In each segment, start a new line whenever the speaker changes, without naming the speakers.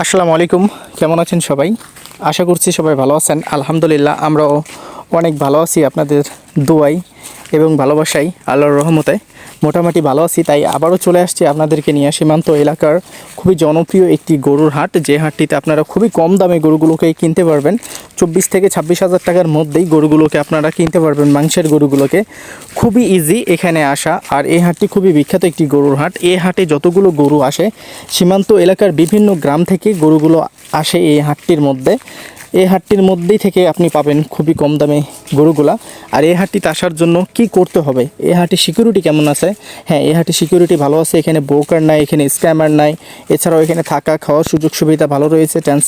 আসসালামু আলাইকুম। কেমন আছেন সবাই? আশা করছি সবাই ভালো আছেন। আলহামদুলিল্লাহ আমরাও অনেক ভালো আছি আপনাদের দোয়াই এবং ভালোবাসাই আল্লাহর রহমতে। মোটামুটি ভালো আছি, তাই আবারও চলে আসছি আপনাদেরকে নিয়ে সীমান্ত এলাকার খুবই জনপ্রিয় একটি গরুর হাট। যে হাটটিতে আপনারা খুবই কম দামে গরুগুলোকে কিনতে পারবেন। চব্বিশ থেকে ছাব্বিশ হাজার টাকার মধ্যেই গরুগুলোকে আপনারা কিনতে পারবেন, মাংসের গরুগুলোকে। খুবই ইজি এখানে আসা। আর এই হাটটি খুবই বিখ্যাত একটি গরুর হাট। এই হাটে যতগুলো গরু আসে, সীমান্ত এলাকার বিভিন্ন গ্রাম থেকে গরুগুলো আসে এই হাটটির মধ্যে। এই হাটটির মধ্যেই থেকে আপনি পাবেন খুবই কম দামে গরুগুলা। আর এই হাটটিতে আসার জন্য কি করতে হবে? এই হাটে সিকিউরিটি কেমন আছে? হ্যাঁ এই হাটে সিকিউরিটি ভালো আছে, এখানে ব্রোকার নাই, এখানে স্ক্যামার নাই। এছাড়াও এখানে থাকা, খাওয়ার সুযোগ সুবিধা ভালো রয়েছে ট্রান্স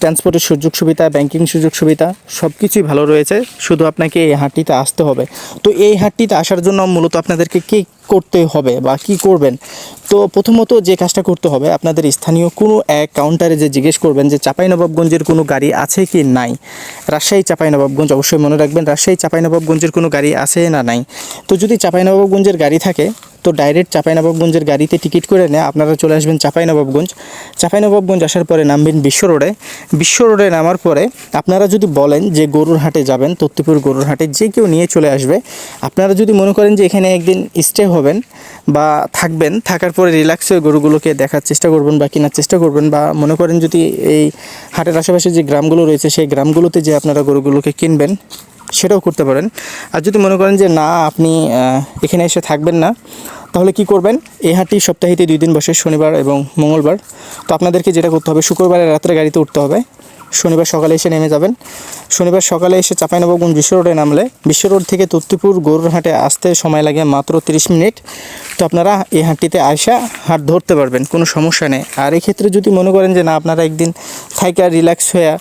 ট্রান্সপোর্টের সুযোগ সুবিধা ব্যাংকিং সুযোগ সুবিধা সব কিছুই ভালো রয়েছে। শুধু আপনাকে এই হাটটিতে আসতে হবে। তো এই হাটটিতে আসার জন্য মূলত আপনাদেরকে কী করতে হবে বা কি করবেন? তো প্রথমত যে কাজটা করতে হবে, আপনাদের স্থানীয় কোনো এক কাউন্টারে যে জিজ্ঞেস করবেন যে চাঁপাইনবাবগঞ্জের কোনো গাড়ি আছে কি নাই? রাজশাহী চাঁপাইনবাবগঞ্জ অবশ্যই মনে রাখবেন, রাজশাহী চাঁপাইনবাবগঞ্জের কোনো গাড়ি আছে না নাই? তো যদি চাঁপাইনবাবগঞ্জের গাড়ি থাকে তো ডাইরেক্ট চাঁপাইনবাবগঞ্জের গাড়িতে টিকিট করে নেয়। আপনারা চলে আসবেন চাঁপাইনবাবগঞ্জ। চাঁপাইনবাবগঞ্জ আসার পরে নামবেন বিশ্ব রোডে। বিশ্ব রোডে নামার পরে আপনারা যদি বলেন যে গরুর হাটে যাবেন তত্তিপুর গরুর হাটে যে কেউ নিয়ে চলে আসবে, আপনারা যদি মনে করেন যে এখানে একদিন স্টে হবেন বা থাকবেন, থাকার পরে রিল্যাক্স হয়ে গরুগুলোকে দেখার চেষ্টা করবেন বা কেনার চেষ্টা করবেন বা মনে করেন যদি এই হাটের আশেপাশে যে গ্রামগুলো রয়েছে, সেই গ্রামগুলোতে যে আপনারা গরুগুলোকে কিনবেন সেটাও করতে পারেন। আর যদি মনে করেন যে না, আপনি এখানে এসে থাকবেন না, তাহলে কি করবেন? এই হাটটি সপ্তাহেতে দুই দিন বসে, শনিবার এবং মঙ্গলবার। তো আপনাদেরকে যেটা করতে হবে, শুক্রবারে রাত্রে গাড়িতে উঠতে হবে। শনিবার সকালে এসে নেমে যাবেন। শনিবার সকালে এসে চাঁপাইনবাবগঞ্জ বিশ্ব রোডে নামলে, বিশ্ব রোড থেকে তত্তিপুর গরুর হাটে আসতে সময় লাগে মাত্র তিরিশ মিনিট। তো আপনারা এই হাটটিতে আসা হাট ধরতে পারবেন, কোনো সমস্যা নেই। আর এক্ষেত্রে যদি মনে করেন যে না, আপনারা একদিন থাইকা রিল্যাক্স হয়ে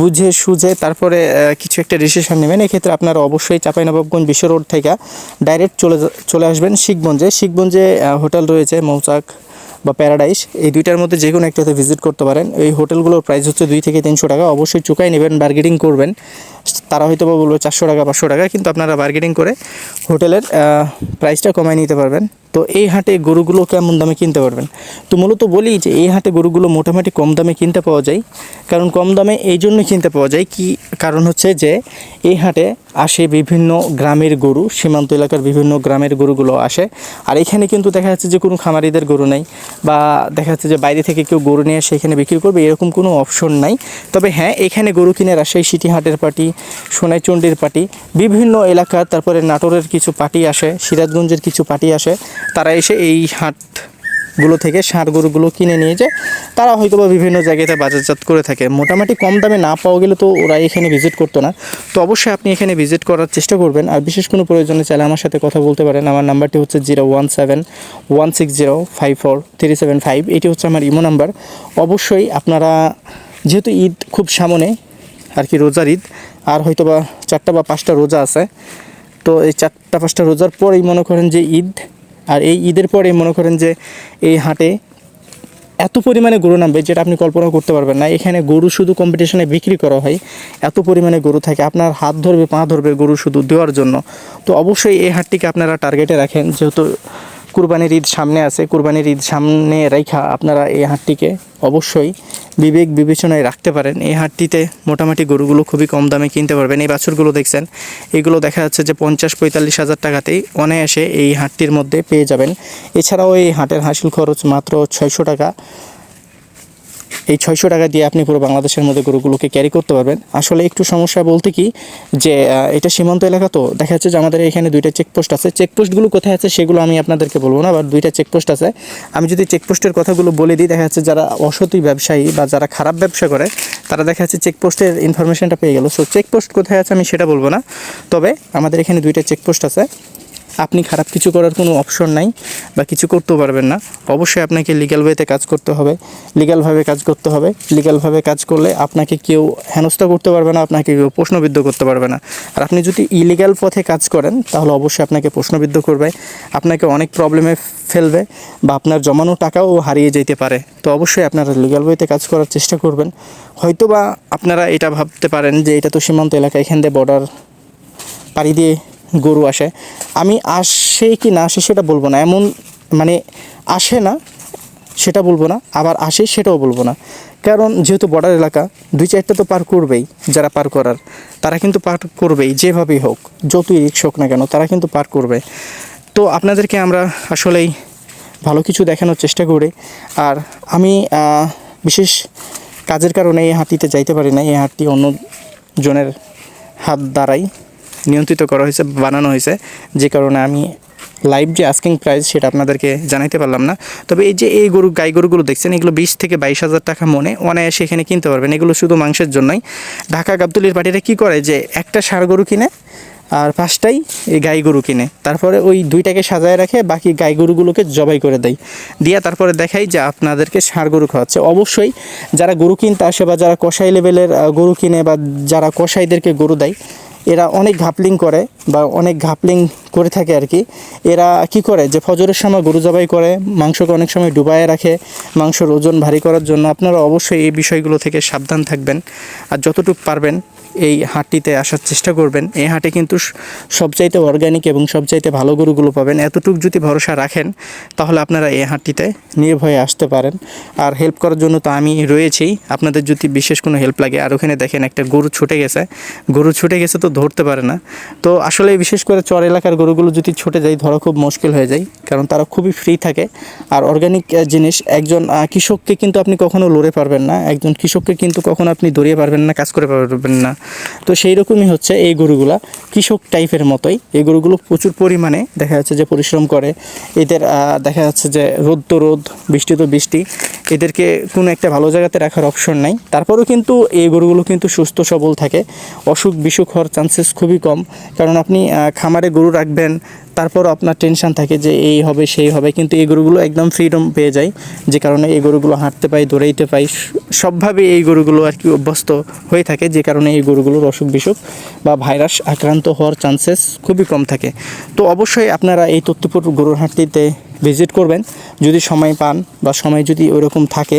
বুঝে সুঝে তারপরে কিছু একটা ডিসিশন নেবেন। এক্ষেত্রে আপনারা অবশ্যই চাঁপাইনবাবগঞ্জ বিশ্ব রোড থেকে ডাইরেক্ট চলে চলে আসবেন শিখগঞ্জে। শিখগঞ্জে হোটেল রয়েছে, মৌচাক বা প্যারাডাইস এই দুইটার মধ্যে যে কোনো একটাতে ভিজিট করতে পারেন। এই হোটেলগুলোর প্রাইস হচ্ছে দুই থেকে তিনশো টাকা। অবশ্যই চুকাই নেবেন বার্গেটিং করবেন। তারা হয়তো বা বলবে চারশো টাকা, পাঁচশো টাকা, কিন্তু আপনারা বার্গেনিং করে হোটেলের প্রাইসটা কমায় নিতে পারবেন। তো এই হাটে গরুগুলো কেমন দামে কিনতে পারবেন? তো মূলত বলি যে এই হাটে গরুগুলো মোটামুটি কম দামে কিনতে পাওয়া যায়। কারণ কম দামে এই জন্য কিনতে পাওয়া যায় কি কারণ হচ্ছে যে এই হাটে আসে বিভিন্ন গ্রামের গরু, সীমান্ত এলাকার বিভিন্ন গ্রামের গরুগুলো আসে। আর এখানে কিন্তু দেখা যাচ্ছে যে কোনো খামারিদের গরু নেই বা দেখা যাচ্ছে যে বাইরে থেকে কেউ গরু নিয়ে এসে এখানে বিক্রি করবে, এরকম কোনো অপশন নাই। তবে হ্যাঁ এখানে গরু কিনে রাজশাহী সিটি হাটের পার্টি সোনাইচন্ডির পার্টি, বিভিন্ন এলাকার তারপরে নাটোরের কিছু পার্টি আসে, সিরাজগঞ্জের কিছু পার্টি আসে, তারা এসে এই হাটগুলো থেকে ষাঁড় গরুগুলো কিনে নিয়ে যায়। তারা হয়তো বা বিভিন্ন জায়গাতে বাজারজাত করে থাকে। মোটামুটি কম দামে না পাওয়া গেলে তো ওরা এখানে ভিজিট করতো না। তো অবশ্যই আপনি এখানে ভিজিট করার চেষ্টা করবেন। আর বিশেষ কোনো প্রয়োজনে চাইলে আমার সাথে কথা বলতে পারেন। আমার নাম্বারটি হচ্ছে zero one seven one six zero five four three seven five. এটি হচ্ছে আমার ইমো নাম্বার। অবশ্যই আপনারা, যেহেতু ঈদ খুব সামনে, আর কি রোজার ঈদ আর হয়তো বা চারটা বা পাঁচটা রোজা আছে। তো এই চারটা, পাঁচটা রোজার পরেই মনে করেন যে ঈদ, আর এই ঈদের পরে মনে করেন যে এই হাটে এত পরিমাণে গরু নামবে যেটা আপনি কল্পনা করতে পারবেন না। এখানে গরু শুধু কম্পিটিশনে বিক্রি করা হয়, এত পরিমাণে গরু থাকে। আপনার হাত ধরবে, পা ধরবে গরু শুধু দেওয়ার জন্য। তো অবশ্যই এই হাটটিকে আপনারা টার্গেটে রাখেন। যেহেতু কুরবানির ঈদ সামনে আছে, কুরবানির ঈদ সামনে রেখা আপনারা এই হাটটিকে অবশ্যই বিবেক বিবেচনায় রাখতে পারেন। এই হাটটিতে মোটামুটি গরুগুলো খুবই কম দামে কিনতে পারবেন। এই বাছুরগুলো দেখছেন, এগুলো দেখা যাচ্ছে যে পঞ্চাশ পঁয়তাল্লিশ হাজার টাকাতেই অনায়াসে এই হাটটির মধ্যে পেয়ে যাবেন। এছাড়াও এই হাটের হাসিল খরচ মাত্র ছয়শো টাকা। এই ছয়শো টাকা দিয়ে আপনি পুরো বাংলাদেশের মধ্যে গরুগুলোকে ক্যারি করতে পারবেন। আসলে একটু সমস্যা বলতে কি, যে এটা সীমান্ত এলাকা তো, দেখা যাচ্ছে যে আমাদের এখানে দুইটা চেকপোস্ট আছে। চেকপোস্টগুলো কোথায় আছে সেগুলো আমি আপনাদেরকে বলব না বাট দুইটা চেকপোস্ট আছে। আমি যদি চেকপোস্টের কথাগুলো বলে দিই, দেখা যাচ্ছে যারা অসতি ব্যবসায়ী বা যারা খারাপ ব্যবসা করে, তারা দেখা যাচ্ছে চেকপোস্টের ইনফরমেশনটা পেয়ে গেল। সো চেকপোস্ট কোথায় আছে আমি সেটা বলব না। তবে আমাদের এখানে দুইটা চেকপোস্ট আছে। আপনি খারাপ কিছু করার কোনো অপশন নাই বা কিছু করতেও পারবেন না। অবশ্যই আপনাকে লিগ্যাল ওয়েতে কাজ করতে হবে। লিগ্যালভাবে কাজ করতে হবে। লিগ্যালভাবে কাজ করলে আপনাকে কেউ হেনস্থা করতে পারবে না, আপনাকে কেউ প্রশ্নবিদ্ধ করতে পারবে না। আর আপনি যদি ইলিগ্যাল পথে কাজ করেন, তাহলে অবশ্যই আপনাকে প্রশ্নবিদ্ধ করবে। আপনাকে অনেক প্রবলেমে ফেলবে বা আপনার জমানো টাকাও হারিয়ে যেতে পারে। তো অবশ্যই আপনারা লিগ্যাল ওয়েতে কাজ করার চেষ্টা করবেন। হয়তো বা আপনারা এটা ভাবতে পারেন যে এটা তো সীমান্ত এলাকা, এখান দিয়ে বর্ডার পাড়ি দিয়ে গরু আসে, আমি আসে কি না আসে সেটা বলব না। এমন মানে আসে না, সেটা বলব না, আবার আসে সেটাও বলব না। কারণ যেহেতু বর্ডার এলাকা, দুই চারটা তো পার করবেই যারা পার করার। তারা কিন্তু পার করবেই, যেভাবেই হোক, যতই রিক্স হোক না কেন, তারা কিন্তু পার করবে। তো আপনাদেরকে আমরা আসলেই ভালো কিছু দেখানোর চেষ্টা করি। আর আমি বিশেষ কাজের কারণে এই হাতিতে যাইতে পারি না, এই হাটটি অন্য জনের হাত দ্বারাই। নিয়ন্ত্রিত করা হয়েছে, বানানো হয়েছে। যে কারণে আমি লাইভ যে আস্কিং প্রাইস সেটা আপনাদেরকে জানাইতে পারলাম না। তবে এই যে এই গরু, গাই গরুগুলো দেখছেন, এগুলো বিশ থেকে বাইশ হাজার টাকা মনে অনায়াসে এখানে কিনতে পারবেন। এগুলো শুধু মাংসের জন্যই। ঢাকা গাবতলির পার্টিরা কী করে যে একটা ষাঁড় গরু কিনে আর পাঁচটাই এই গাই গরু কিনে। তারপরে ওই দুইটাকে সাজায় রাখে, বাকি গাই গরুগুলোকে জবাই করে দেয়। দিয়া তারপরে দেখাই যে আপনাদেরকে ষাঁড় গরু খাওয়াচ্ছে। অবশ্যই যারা গরু কিনতে আসে বা যারা কষাই লেভেলের গরু কিনে বা যারা কষাইদেরকে গরু দেয় এরা অনেক ঘাপলিং করে। বা অনেক ঘাপলিং করে থাকে আর কি। এরা কি করে? যে ফজরের সময় গরু জবাই করে, মাংসকে অনেক সময় ডুবায় রাখে, মাংসর ওজন ভারী করার জন্য। আপনারা অবশ্যই এই বিষয়গুলো থেকে সাবধান থাকবেন আর যতটুকু পারবেন এই হাটটিতে আসার চেষ্টা করবেন। এই হাটে কিন্তু সবচাইতে অর্গানিক এবং সবচাইতে ভালো গরুগুলো পাবেন। এতটুকু যদি ভরসা রাখেন, তাহলে আপনারা এই হাটটিতে নির্ভয়ে আসতে পারেন। আর হেল্প করার জন্য তো আমি রয়েছি আপনাদের যদি বিশেষ কোনো হেল্প লাগে, আর ওখানে দেখেন একটা গরু ছুটে গেছে। গরু ছুটে গেছে তো ধরতে পারে না। তো আসলে বিশেষ করে চর এলাকার গরুগুলো যদি ছুটে যায়, ধরা খুব মুশকিল হয়ে যায়, কারণ তারা খুবই ফ্রি থাকে। আর অর্গানিক জিনিস, একজন কৃষককে কিন্তু আপনি কখনো লড়ে পারবেন না। একজন কৃষককে কিন্তু কখনো আপনি দৌড়িয়ে পারবেন না, কাজ করে পারবেন না। তো সেই রকমই হচ্ছে এই গরুগুলা কৃষক টাইপের মতোই। এই গরুগুলো প্রচুর পরিমাণে দেখা যাচ্ছে যে পরিশ্রম করে। এদের দেখা যাচ্ছে যে রোদ তো রোদ, বৃষ্টি তো বৃষ্টি। এদেরকে কোনো একটা ভালো জায়গাতে রাখার অপশন নাই। তারপরেও কিন্তু এই গরুগুলো কিন্তু সুস্থ সবল থাকে। অসুখ বিসুখ হওয়ার চান্সেস খুবই কম। কারণ আপনি খামারে গরু রাখবেন তারপর আপনার টেনশন থাকে যে এই হবে, সেই হবে, কিন্তু এই গরুগুলো একদম ফ্রিডম পেয়ে যায়। যে কারণে এই গরুগুলো হাঁটতে পাই, দৌড়াইতে পাই, সবভাবে এই গরুগুলো আর কি অভ্যস্ত হয়ে থাকে, যে কারণে এই গরুগুলোর অসুখ বিসুখ বা ভাইরাস আক্রান্ত হওয়ার চান্সেস খুবই কম থাকে। তো অবশ্যই আপনারা এই তথ্যপুর গরুর হাটটিতে ভিজিট করবেন। যদি সময় পান বা সময় যদি ওইরকম থাকে,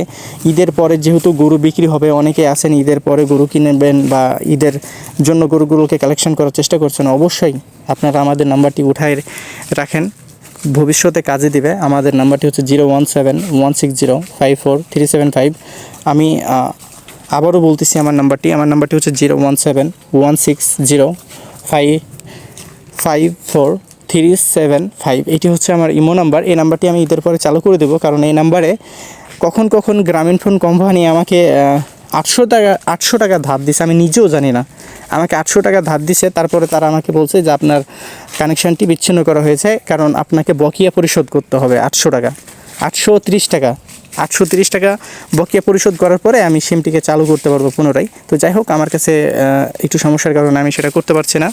ঈদের পরে যেহেতু গরু বিক্রি হবে, অনেকে আছেন ঈদের পরে গরু কিনবেন বা ঈদের জন্য গরুগুলোকে কালেকশন করার চেষ্টা করছেন, অবশ্যই আপনারা আমাদের নাম্বারটি উঠায় রাখেন। ভবিষ্যতে কাজে দিবে। আমাদের নাম্বারটি হচ্ছে zero one seven one six zero five four three seven five. আমি আবারও বলতেছি আমার নাম্বারটি। আমার নাম্বারটি হচ্ছে zero one seven one six zero five five four three seven five, এটি হচ্ছে আমার ইমো নাম্বার। এই নাম্বারটি আমি ঈদের পরে চালু করে দেবো, কারণ এই নাম্বারে কখন কখন গ্রামীণ ফোন কোম্পানি আমাকে আটশো টাকা আটশো টাকা ধার দিছে, আমি নিজেও জানি না। আমাকে আটশো টাকা ধার দিছে, তারপরে তারা আমাকে বলছে যে আপনার কানেকশানটি বিচ্ছিন্ন করা হয়েছে, কারণ আপনাকে বকিয়া পরিশোধ করতে হবে আটশো টাকা, আটশো ত্রিশ টাকা। আটশো তিরিশ টাকা বকেয়া পরিশোধ করার পরে আমি সিমটিকে চালু করতে পারব পুনরায়। তো যাই হোক, আমার কাছে একটু সমস্যার কারণে আমি সেটা করতে পারছি না।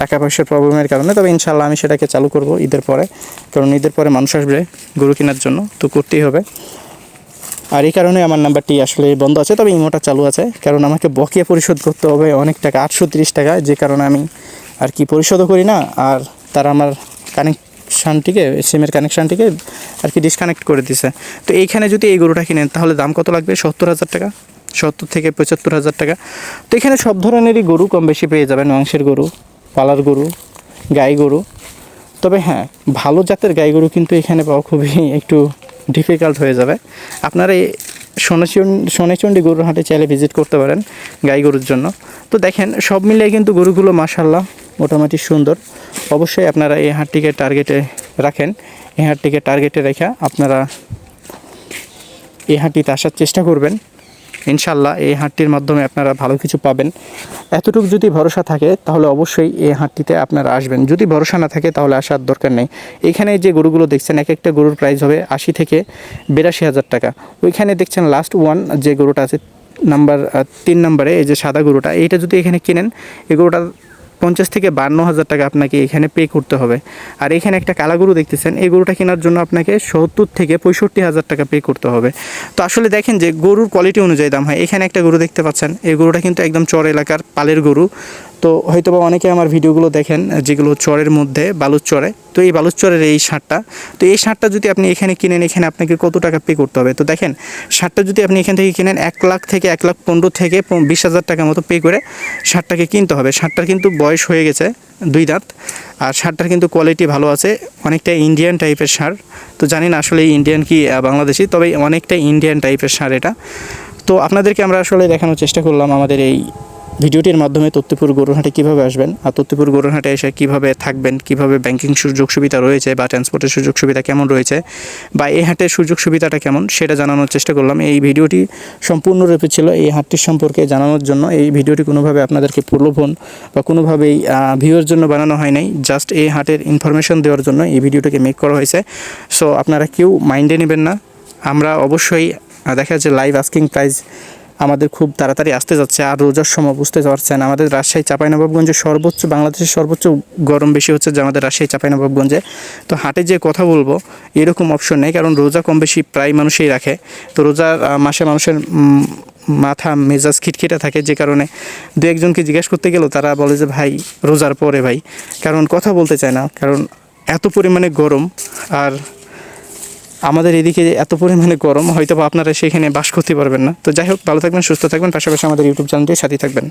টাকা পয়সার প্রবলেমের কারণে, তবে ইনশাল্লাহ আমি সেটাকে চালু করব ঈদের পরে। কারণ ঈদের পরে মানুষ আসবে গরু কেনার জন্য, তো করতেই হবে। আর এই কারণে আমার নাম্বারটি আসলে বন্ধ আছে, তবে ইমোটা চালু আছে। কারণ আমাকে বকেয়া পরিশোধ করতে হবে অনেক টাকা, আটশো তিরিশ টাকা, যে কারণে আমি আর কি পরিশোধও করি না, আর তারা আমার কানেকশানটিকে সিমের কানেকশানটিকে আর কি ডিসকানেক্ট করে দিছে। তো এইখানে যদি এই গরুটা কিনেন, তাহলে দাম কত লাগবে? সত্তর হাজার টাকা? সত্তর থেকে পঁচাত্তর হাজার টাকা। তো এখানে সব ধরনেরই গরু কম বেশি পেয়ে যাবেন। মাংসের গরু, পালার গরু, গাই গরু। তবে হ্যাঁ ভালো জাতের গাই গরু কিন্তু এখানে পাওয়া খুবই একটু ডিফিকাল্ট হয়ে যাবে। আপনারা সোনাচন্ডী গরুর হাটে চাইলে ভিজিট করতে পারেন গাই গরুর জন্য। তো দেখেন, সব মিলিয়ে কিন্তু গরুগুলো মাসাল্লাহ মোটামুটি সুন্দর। অবশ্যই আপনারা এই হাটটিকে টার্গেটে রাখেন। এই হাটটিকে টার্গেটে রেখে আপনারা এই হাটটিতে আসার চেষ্টা করবেন। ইনশাল্লাহ এই হাটটির মাধ্যমে আপনারা ভালো কিছু পাবেন। এতটুকু যদি ভরসা থাকে, তাহলে অবশ্যই এই হাটটিতে আপনারা আসবেন। যদি ভরসা না থাকে, তাহলে আসার দরকার নেই। এখানে যে গরুগুলো দেখছেন এক একটা গরুর প্রাইস হবে আশি থেকে বিরাশি হাজার টাকা। ওইখানে দেখছেন লাস্ট ওয়ান যে গরুটা আছে নাম্বার তিন নম্বরে এই যে সাদা গরুটা, এইটা যদি এখানে কিনেন, এই গরুটা পঞ্চাশ থেকে বান্ন হাজার টাকা আপনাকে এখানে পে করতে হবে। আর এখানে একটা কালা গরু দেখতেছেন, এই গরুটা কেনার জন্য আপনাকে সত্তর থেকে পঁয়ষট্টি হাজার টাকা পে করতে হবে। তো আসলে দেখেন যে গরুর কোয়ালিটি অনুযায়ী দাম হয়। এখানে একটা গরু দেখতে পাচ্ছেন, এই গরুটা কিন্তু একদম চর এলাকার পালের গরু। তো হয়তো বা অনেকে আমার ভিডিওগুলো দেখেন, যেগুলো চরের মধ্যে, বালুর চরে। তো এই বালুর চরের এই সারটা, তো এই সারটা যদি আপনি এখানে কিনেন, এখানে আপনাকে কত টাকা পে করতে হবে? তো দেখেন, সারটা যদি আপনি এখান থেকে কিনেন, এক লাখ থেকে এক লাখ পনেরো থেকে বিশ হাজার টাকা মতো পে করে সারটাকে কিনতে হবে। সারটার কিন্তু বয়স হয়ে গেছে দুই দাঁত, আর সারটার কিন্তু কোয়ালিটি ভালো আছে। অনেকটা ইন্ডিয়ান টাইপের সার। তো জানি না আসলে ইন্ডিয়ান কি বাংলাদেশি, তবে অনেকটা ইন্ডিয়ান টাইপের সার এটা। তো আপনাদেরকে আমরা আসলে দেখানোর চেষ্টা করলাম আমাদের এই ভিডিওটির মাধ্যমে তত্ত্বপুর গরুরহাটে কীভাবে আসবেন আর তত্ত্বপুর গরুরহাটে এসে কীভাবে থাকবেন, কীভাবে ব্যাংকিং সুযোগ সুবিধা রয়েছে বা ট্রান্সপোর্টের সুযোগ সুবিধা কেমন রয়েছে বা এই হাটের সুযোগ সুবিধাটা কেমন সেটা জানানোর চেষ্টা করলাম। এই ভিডিওটি সম্পূর্ণরূপে ছিল এই হাটটির সম্পর্কে জানানোর জন্য। এই ভিডিওটি কোনোভাবে আপনাদেরকে প্রলোভন বা কোনোভাবেই ভিউয়ের জন্য বানানো হয় নাই। জাস্ট এই হাটের ইনফরমেশন দেওয়ার জন্য এই ভিডিওটাকে মেক করা হয়েছে। সো আপনারা কেউ মাইন্ডে নেবেন না। আমরা অবশ্যই দেখা যাচ্ছে লাইভ আস্কিং প্রাইস আমাদের খুব তাড়াতাড়ি আসতে যাচ্ছে আর রোজার সময় বুঝতে পারছেন, আমাদের রাজশাহী চাঁপাইনবাবগঞ্জে সর্বোচ্চ, বাংলাদেশের সর্বোচ্চ গরম বেশি হচ্ছে যে আমাদের রাজশাহী চাঁপাইনবাবগঞ্জে। তো হাটে যে কথা বলব, এরকম অপশন নেই কারণ রোজা কম বেশি প্রায় মানুষই রাখে। তো রোজার মাসে মানুষের মাথা, মেজাজ খিটখিটে থাকে যে কারণে দু একজনকে জিজ্ঞেস করতে গেলেও তারা বলে যে, ভাই, রোজার পরে ভাই। কারণ কথা বলতে চায় না, কারণ এত পরিমাণে গরম আর আমাদের এদিকে এত পরিমাণে গরম হয়তো আপনারা সেখানে বাস করতে পারবেন না। তো যাই হোক, ভালো থাকবেন, সুস্থ থাকবেন, পাশাপাশি আমাদের ইউটিউব চ্যানেলটির সাথে থাকবেন।